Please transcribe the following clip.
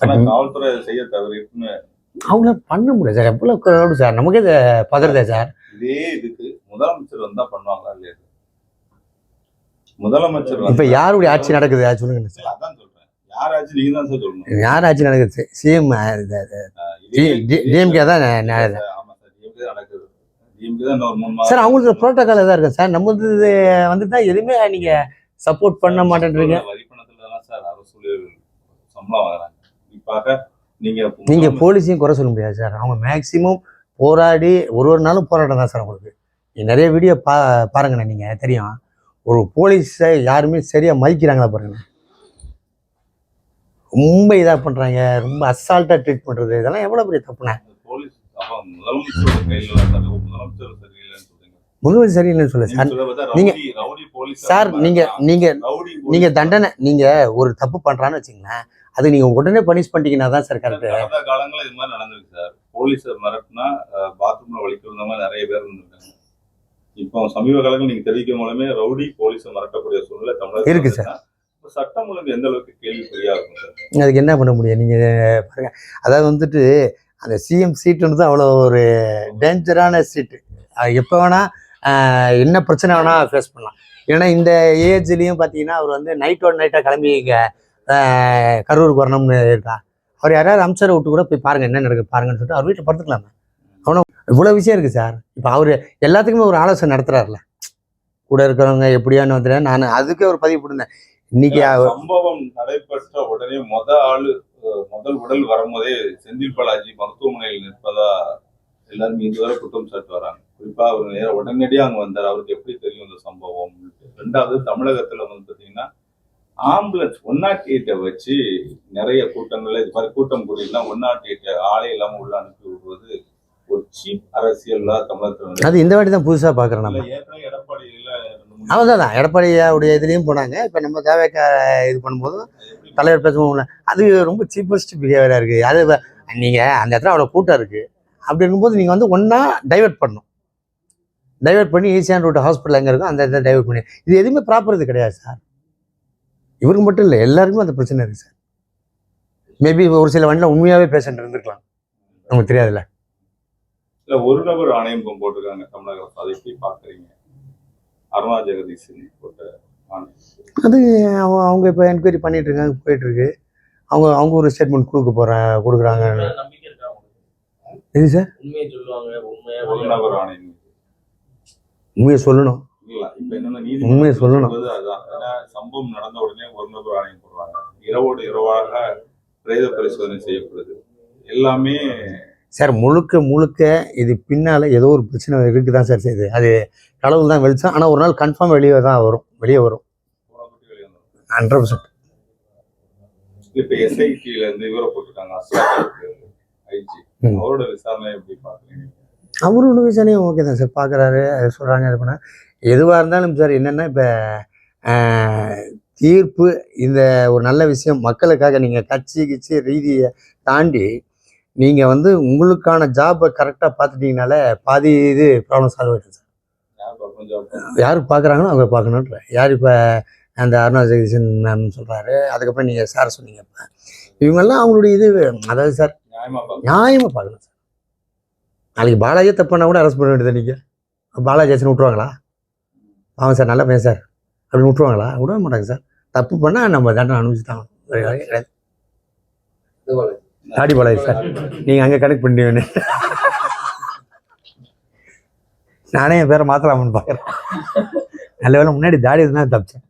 காவல்துறை செய்ய தவறிட்டுன்னு அவங்கள பண்ண முடியாது சார். எவ்வளோ crowd சார். நமக்கே இது பதறதே சார். இதே இதுக்கு முதலமைச்சர் வந்தா பண்ணுவாங்களா இல்லையா? முதலமைச்சர் இப்போ யாருடைய ஆட்சி நடக்குது? சொல்லுங்க. இல்ல, அதான் சொல்றேன். யாராச்சும் நீங்க தான் சார் சொல்லணும். யார் ஆட்சி நடக்குது? சிஎம் டிஎம்கே தான் சார். நடக்குது. சார் அவங்களுக்கு ப்ரோட்டோக்கால் எதாவது இருக்கு சார்? நம்ம இது வந்து தான் எதுவுமே நீங்க சப்போர்ட் பண்ண மாட்டேன்றீங்க. வரி பணத்துல தான் சார் அரசு சம்பளம் வாங்குறாங்க. குறிப்பாக நீங்க நீங்க போலீஸையும் குறை சொல்ல முடியாது சார். அவங்க மேக்சிமம் போராடி ஒரு ஒரு நாளும் போராட்டம் தான் சார் உங்களுக்கு நிறைய வீடியோ பா பாருங்கண்ணே நீங்க தெரியும். ஒரு போலீஸை யாருமே சரியா மதிக்கிறாங்களா பாருங்க ரொம்ப இதாக பண்றாங்க ரொம்ப அசால்ட்டா ட்ரீட் பண்றது இதெல்லாம் எவ்வளவு பெரிய தப்புண்ணே. முதலமைச்சர் சரியில்லைன்னு சொல்ல சார். சொல்றத பார்த்தா நீங்க- ரவுடி- ரவுடி போலீஸ் சார் நீங்க நீங்க ரவுடி நீங்க போலீஸ் தண்டனை நீங்க ஒரு தப்பு பண்றான்னு வச்சுங்களேன் அது நீங்க உடனே பனிஷ் பண்ணிட்டீங்கன்னா தான் சார் கரெக்ட் கடந்த காலங்கள்ல இது மாதிரி நடந்திருக்கு சார். போலீஸ் மிரட்டினா பாத்ரூம்ல வலிக்க விழுந்த மாதிரி நிறைய பேர் இருந்திருக்காங்க இப்போ சமீப காலங்கள் நீங்க தெரிவிக்கும் மூலமே ரவுடி போலீஸை மிரட்டக்கூடிய சூழ்நிலை தமிழக இருக்கு சார். சட்டம் ஒழுங்கு எந்த அளவுக்கு கேள்விக்குறியா இருக்கும் சார்? அதுக்கு என்ன பண்ண முடியும்? நீங்க பாருங்க. அதாவது வந்துட்டு அந்த சிஎம் சீட்டுன்றது அவ்வளோ ஒரு டேஞ்சரான சீட்டு எப்போ வேணா ஆஹ், என்ன பிரச்சனை வேணா ஃபேஸ் பண்ணலாம். ஏன்னா இந்த ஏஜ்லேயும் பார்த்தீங்கன்னா அவர் வந்து நைட்டோட நைட்டாக கிளம்பி இங்கே கரூருக்கு வரணும்னு இருக்கா? அவர் யாராவது அம்சரை விட்டு கூட போய் பாருங்க என்ன நடக்குது பாருங்கன்னு சொல்லிட்டு அவர் வீட்டில் படுத்துக்கலாமே. அவனும் இவ்வளோ விஷயம் இருக்குது சார். இப்போ அவர் எல்லாத்துக்குமே ஒரு ஆலோசனை நடத்துறாருல. கூட இருக்கிறவங்க எப்படியான்னு வந்துட்டு நான் அதுக்கே ஒரு பதிவு போட்டிருந்தேன். இன்னைக்கு சம்பவம் நடைபெற்ற உடனே முத ஆளு முதல் உடல் வரும்போதே செந்தில் பாலாஜி மருத்துவமனையில் நிற்பதா எல்லாரும் இதுவரை குற்றம் சாட்டு வராங்க. குறிப்பா அவர் நேர உடனடியா அங்க வந்தார். அவருக்கு எப்படி தெரியும் இந்த சம்பவம்? ரெண்டாவது தமிழகத்துல வந்து ஆம்புலன்ஸ் ஒன் நாட் எயிட்டை வச்சு நிறைய கூட்டங்கள்ல இது மாதிரி கூட்டம் கூட்டினா ஒன் நாட் எயிட் ஆளே இல்லாம உள்ள அனுப்பி விடுவது ஒரு சீப் அரசியல் தான் தமிழகத்துல. அது இந்த வாட்டி தான் புதுசாக பார்க்குறேன் நம்ம. ஏற்கனவே எடப்பாடியில அவன் தான் எடப்பாடியாவுடைய இதுலேயும் போனாங்க. இப்போ நம்ம தேவைக்க இது பண்ணும்போது எப்படி தலைவர் பேசுவோம்ல அது ரொம்ப சீப்பஸ்ட் பிஹேவியராக இருக்குது அது நீங்கள் அந்த இடத்துல அவ்வளோ கூட்டம் இருக்குது அப்படி இருக்கும்போது நீங்கள் வந்து ஒன்றா டைவர்ட் பண்ணணும். டைவர்ட் பண்ணி ஈஸியான ரூட் ஹாஸ்பிட்டல் எங்கே இருக்கோ அந்த இடத்துல டைவர்ட் பண்ணி. இது எதுவுமே ப்ராப்பர் இது கிடையாது சார் இவருக்கு மட்டும் இல்லை எல்லாருக்குமே அந்த பிரச்சனை இருக்குது சார். மேபி ஒரு சில வண்டியில் உண்மையாகவே பேஷண்ட் இருந்திருக்கலாம். நமக்கு தெரியாதுல்ல. இல்ல ஒரு நபர் ஆணையம் போட்டிருக்காங்க தமிழக அரசு. அதை எப்படி பாக்குறீங்க அருணா ஜெகதீசன் போட்ட அது அவங்க அவங்க இப்போ என்கொயரி பண்ணிட்டு இருக்காங்க போயிட்டு இருக்கு அவங்க அவங்க ஒரு ஸ்டேட்மெண்ட் கொடுக்க போகிறேன் கொடுக்குறாங்க. எது சார்? உண்மையை சொல்லுவாங்க உண்மையா ஒரு நபர் ஆணையம். உண்மையை சொல்லணும். இல்ல இப்ப என்னன்னா உண்மையை சொல்லணும். சம்பவம் நடந்த உடனே ஒரு நபர் ஆணையம் போடுறாங்க. இரவோடு இரவாக பிரேத பரிசோதனை செய்யப்படுது. எல்லாமே சார் முழுக்க முழுக்க இது பின்னால ஏதோ ஒரு பிரச்சனை இருக்குதான் சார் செய்யுது. அது கடவுள் தான் வெளிச்சம். ஆனால் ஒரு நாள் கன்ஃபார்ம் வெளியே தான் வரும். வெளியே வரும். ஹண்ட்ரட் பர்சன்ட் இப்ப எஸ்ஐடில இருந்து இவரை அஸ்ராக் ஐஜி. அவரோட விசாரணை எப்படி பாக்குறீங்க அவரும் ஒன்று விசாரணையும் ஓகே தான் சார். பார்க்குறாரு சொல்கிறாங்க இது பண்ண எதுவாக இருந்தாலும் சார் என்னென்னா இப்போ தீர்ப்பு இந்த ஒரு நல்ல விஷயம் மக்களுக்காக நீங்கள் கட்சி கிச்சி ரீதியை தாண்டி நீங்கள் வந்து உங்களுக்கான ஜாபை கரெக்டாக பார்த்துட்டீங்கனாலே பாதி இது ப்ராப்ளம் சால்வ் ஆகிடும் சார். யார் பார்க்குறாங்களோ அவங்க பார்க்கணுன்ற யார் இப்போ அந்த அருணா ஜெகதீசன் மேம் சொல்கிறாரு அதுக்கப்புறம் நீங்கள் சார் சொன்னீங்க இப்போ. இவங்கெல்லாம் அவங்களுடைய இது அதாவது சார் நியாயமாக பார்க்கணும் சார். நாளைக்கு பாலாஜியை தப்புனா கூட அரெஸ்ட் பண்ண வேண்டியது நீங்கள் பாலாஜி விட்ருவாங்களா ஆமாம் சார் நல்ல பையன் சார். அப்படின்னு விட்ருவாங்களா விடவே மாட்டாங்க சார். தப்பு பண்ணால் நம்ம தண்டனை அனுபவிச்சு தான் வேறு வழி கிடையாது. தாடி பாலாஜி சார். நீங்கள் அங்கே கனெக்ட் பண்ணிடுவேன்னு நானே என் பேரை மாற்றலாமான்னு பார்க்குறேன் நல்ல வேளை முன்னாடி தாடி இருந்தால் தப்பிச்சேன்.